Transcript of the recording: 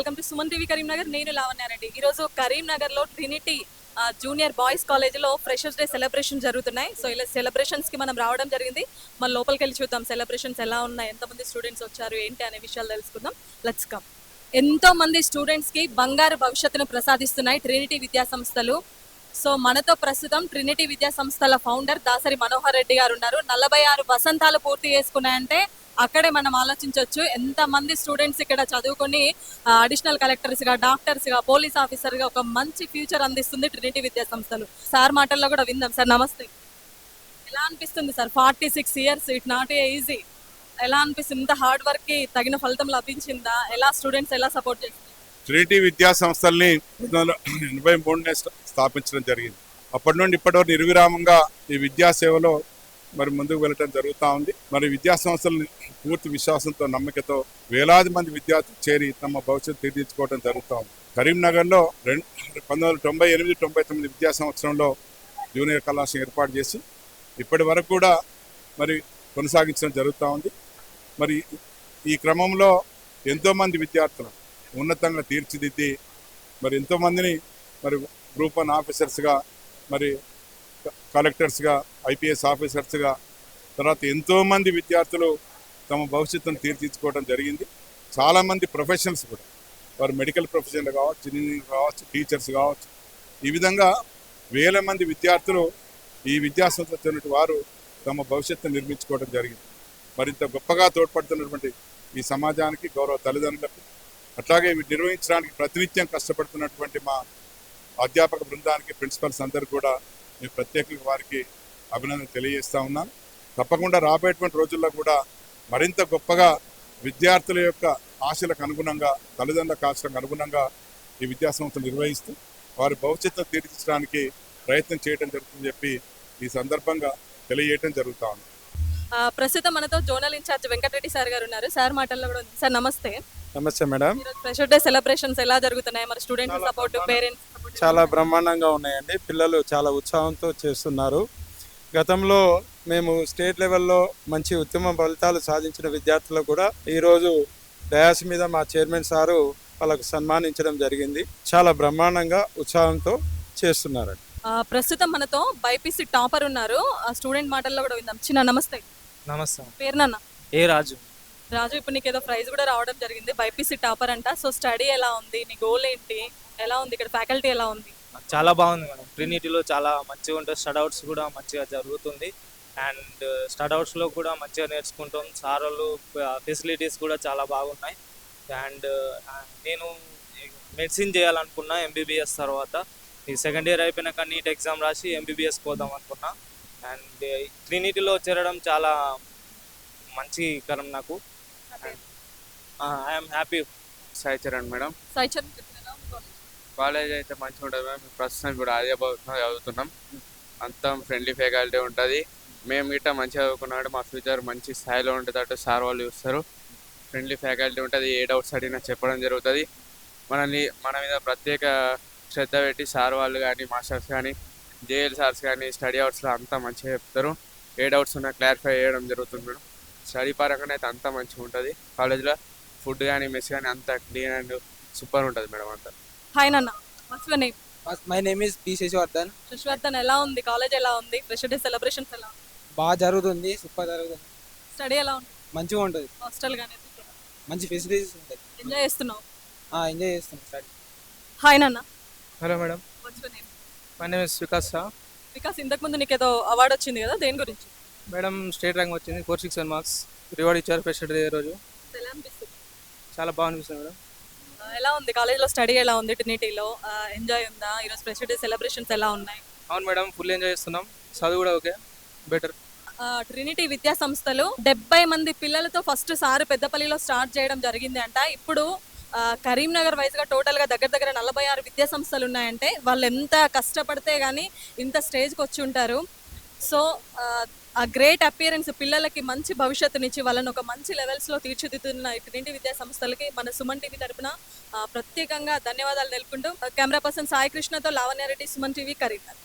Welcome to Suman TV Karimnagar. నేను లావణ్యారెడ్డి. ఈరోజు కరీంనగర్లో ట్రినిటీ జూనియర్ బాయ్స్ కాలేజీలో ఫ్రెషర్స్ డే సెలబ్రేషన్ జరుగుతున్నాయి. సో ఇలా సెలబ్రేషన్స్కి మనం రావడం జరిగింది. మన లోపలికి వెళ్ళి చూద్దాం. సెలబ్రేషన్స్ ఎలా ఉన్నాయి? ఎంతమంది స్టూడెంట్స్ వచ్చారు? ఏంటి? అనే విషయాలు తెలుసుకుందాం. లెట్స్ కమ్ ఎంతో మంది స్టూడెంట్స్కి బంగారు భవిష్యత్తును ప్రసాదిస్తున్నాయి ట్రినిటీ విద్యా సంస్థలు. సో మనతో ప్రస్తుతం ట్రినిటీ విద్యా సంస్థల ఫౌండర్ దాసరి మనోహర్ రెడ్డి గారు ఉన్నారు. నలభై ఆరు వసంతాలు పూర్తి చేసుకున్నాయంటే అక్కడే మనం ఆలోచించవచ్చు ఎంత మంది స్టూడెంట్స్ ఇక్కడ చదువుకొని అడిషనల్ కలెక్టర్స్గా డాక్టర్స్గా పోలీస్ ఆఫీసర్గా ఒక మంచి ఫ్యూచర్ అందిస్తుంది ట్రినిటీ విద్యా సంస్థలు. సార్ మాటల్లో కూడా విందాం. సార్ నమస్తే. ఎలా అనిపిస్తుంది sir? Forty six years it not a easy. ఎలా అనిపిస్తుంది? ఇంత హార్డ్ వర్క్కి తగిన ఫలితం లభించిందా? ఎలా స్టూడెంట్స్ ఎలా సపోర్ట్ చేస్తారు? ట్రినిటీ విద్యా సంస్థల్ని ఎనభై మూడునే స్థాపించడం జరిగింది. అప్పటి నుండి ఇప్పటి వరకు నిర్విరామంగా ఈ విద్యా సేవలో మరి ముందుకు వెళ్ళటం జరుగుతూ ఉంది. మరి విద్యా సంస్థలను పూర్తి విశ్వాసంతో నమ్మకతో వేలాది మంది విద్యార్థులు చేరి తమ భవిష్యత్తు తీర్చిదిద్దుకోవడం జరుగుతూ ఉంది. కరీంనగర్లో రెండు పంతొమ్మిది వందల తొంభై ఎనిమిది తొంభై తొమ్మిది విద్యా సంవత్సరంలో జూనియర్ కళాశాల ఏర్పాటు చేసి ఇప్పటి వరకు కూడా మరి కొనసాగించడం జరుగుతూ ఉంది. మరి ఈ క్రమంలో ఎంతోమంది విద్యార్థులు ఉన్నతంగా తీర్చిదిద్ది మరి ఎంతోమందిని మరి గ్రూప్ వన్ ఆఫీసర్స్గా మరి కలెక్టర్స్గా ఐపీఎస్ ఆఫీసర్స్గా తర్వాత ఎంతోమంది విద్యార్థులు తమ భవిష్యత్తును తీర్చిదిద్దుకోవడం జరిగింది. చాలామంది ప్రొఫెషనల్స్ కూడా. వారు మెడికల్ ప్రొఫెషన్లు కావచ్చు ఇంజనీరింగ్ కావచ్చు టీచర్స్ కావచ్చు. ఈ విధంగా వేల మంది విద్యార్థులు ఈ విద్యాసంస్థ వారు తమ భవిష్యత్తును నిర్మించుకోవడం జరిగింది. మరింత గొప్పగా తోడ్పడుతున్నటువంటి ఈ సమాజానికి గౌరవ తల్లిదండ్రులకు అట్లాగే నిర్వహించడానికి ప్రతినిత్యం కష్టపడుతున్నటువంటి మా అధ్యాపక బృందానికి ప్రిన్సిపల్స్ అందరూ కూడా నేను ప్రత్యేకంగా వారికి అభినందన తెలియజేస్తా ఉన్నాను తప్పకుండా రాబోయేటువంటి రోజుల్లో కూడా మరింత గొప్పగా విద్యార్థుల యొక్క ఆశలకు అనుగుణంగా తల్లిదండ్రుల ఆశలకు అనుగుణంగా ఈ విద్యా సంస్థలు నిర్వహిస్తూ వారి భవిష్యత్తును తీర్చిదిద్దడానికి ప్రయత్నం చేయడం జరుగుతుందని చెప్పి ఈ సందర్భంగా తెలియజేయడం జరుగుతా ఉంది. ఆ, ప్రస్తుతం మనతో జోనల్ ఇన్ఛార్జ్ వెంకటరెడ్డి సార్ గారు ఉన్నారు. సార్ మాటల్లో కూడా ఉంది. సార్ నమస్తే. నమస్తే మేడం. ఫ్రెషర్ డే సెలబ్రేషన్స్ ఎలా జరుగుతున్నాయి? మరి స్టూడెంట్స్ సపోర్ట్. పేరెంట్స్ చాలా బ్రహ్మాండంగా ఉన్నాయండి. పిల్లలు చాలా ఉత్సాహంతో చేస్తున్నారు. గతంలో మేము స్టేట్ లెవెల్లో మంచి ఉత్తమ ఫలితాలు సాధించిన విద్యార్థులు కూడా ఈరోజు డయాస్ మీద మా చైర్మన్ సారు వాళ్ళకు సన్మానించడం జరిగింది. చాలా బ్రహ్మాండంగా ఉత్సాహంతో చేస్తున్నారండి. ప్రస్తుతం మనతో బైపీసీ టాపర్ ఉన్నారు. ఆ స్టూడెంట్ మాటల్లో కూడా విందాం. చిన్న నమస్తే. నమస్తే. పేరు నాన్న? ఏ రాజు? రాజు ఇప్పుడు నీకు ఏదో ప్రైజ్ కూడా రావడం జరిగింది. బైపీసీ టాపర్ అంట. సో స్టడీ ఎలా ఉంది? నీ గోల్ ఏంటి? ఎలా ఉంది? ఇక్కడ ఫ్యాకల్టీ ఎలా ఉంది? చాలా బాగుంది మేడం. ట్రినిటీలో చాలా మంచిగా ఉంటుంది. స్టడౌట్స్ కూడా మంచిగా జరుగుతుంది. అండ్ స్టడౌట్స్లో కూడా మంచిగా నేర్చుకుంటాం. సార్ వాళ్ళు ఫెసిలిటీస్ కూడా చాలా బాగున్నాయి. అండ్ నేను మెడిసిన్ చేయాలనుకున్నా ఎంబీబీఎస్ తర్వాత. ఈ సెకండ్ ఇయర్ అయిపోయినాక నీట్ ఎగ్జామ్ రాసి ఎంబీబీఎస్ పోదాం అనుకున్నా. అండ్ ట్రినిటీలో చేరడం చాలా మంచి కరం నాకు. I'm happy Sai Charan madam. Sai Charan? College అయితే మంచిగా ఉంటుంది మేడం. ప్రస్తుతం కూడా అదే చదువుతున్నాం అంతా ఫ్రెండ్లీ ఫ్యాకల్టీ ఉంటుంది. మేము గిట్ట మంచిగా చదువుకున్నాడు మా ఫ్యూచర్ మంచి స్థాయిలో ఉండేటట్టు సార్ వాళ్ళు చూస్తారు. ఫ్రెండ్లీ ఫ్యాకల్టీ ఉంటుంది. ఏ డౌట్స్ అడిగినా చెప్పడం జరుగుతుంది. మనల్ని మన మీద ప్రత్యేక శ్రద్ధ పెట్టి సార్ వాళ్ళు కానీ మాస్టర్స్ కానీ జేఎల్ సార్స్ కానీ స్టడీ అవర్స్లో అంతా మంచిగా చెప్తారు. ఏ డౌట్స్ ఉన్నా క్లారిఫై చేయడం జరుగుతుంది మేడం. స్టడీ పరంగానే అయితే అంతా మంచిగా ఉంటుంది. కాలేజ్లో ఫుడ్ కానీ మెస్ కానీ అంతా క్లీన్ అండ్ సూపర్ ఉంటుంది మేడం అంతా. హాయ్ నాన్న. What's your name my name is P Shashivardhan Shashivardhan ఎలా ఉంది? కాలేజ్ ఎలా ఉంది? ఫ్రెషర్ డే సెలబ్రేషన్స్ ఎలా ఉంది? బాగా జరుగుతుంది సూపర్ జరుగుతుంది. స్టడీ ఎలా ఉంది? మంచిగా ఉంటుంది. హాస్టల్ కానీ మంచి ఫెసిలిటీస్ ఉంటాయి. ఎంజాయ్ చేస్తున్నావు? ఎంజాయ్ చేస్తాం స్టడీ హాయ్ నాన్న. Hello madam what's your name my name is Vikas Shah because ఇంతకు ముందు నీకు ఏదో అవార్డు వచ్చింది కదా దేని గురించి? మేడం స్టేట్ ర్యాంక్ వచ్చింది four six one marks reward ఇచ్చారు ఫెస్ట్ డే రోజు. ఎలా అనిపిస్తుంది చాలా బాగా అనిపిస్తుంది మేడం. ఎలా ఉంది? కాలేజ్లో స్టడీ ఎలా ఉంది? ట్రినిటీలో? ఎంజాయ్ ఉందా? ఈరోజు ఫ్రెషర్ డే సెలబ్రేషన్స్ ఎలా ఉన్నాయి? అవును మేడం ఫుల్ ఎంజాయ్ చేస్తున్నాం. చదువు కూడా ఓకే. బెటర్. ట్రినిటీ విద్యా సంస్థలు డెబ్బై మంది పిల్లలతో ఫస్ట్ సార్ పెద్దపల్లిలో స్టార్ట్ చేయడం జరిగింది అంట. ఇప్పుడు కరీంనగర్ వైజ్గా టోటల్గా దగ్గర దగ్గర నలభై ఆరు విద్యా సంస్థలు ఉన్నాయంటే వాళ్ళు ఎంత కష్టపడితే గానీ ఇంత స్టేజ్కి వచ్చి ఉంటారు. సో ఆ, గ్రేట్ అపియరెన్స్ పిల్లలకి మంచి భవిష్యత్తునిచ్చి వాళ్ళని ఒక మంచి లెవెల్స్లో తీర్చిదిద్దుతున్న ఈ ట్రినిటీ విద్యా సంస్థలకి మన సుమన్ టీవీ తరపున ప్రత్యేకంగా ధన్యవాదాలు తెలుపుకుంటూ కెమెరా పర్సన్ సాయి కృష్ణతో లావణ్యారెడ్డి సుమన్ టీవీ కరీంనగర్.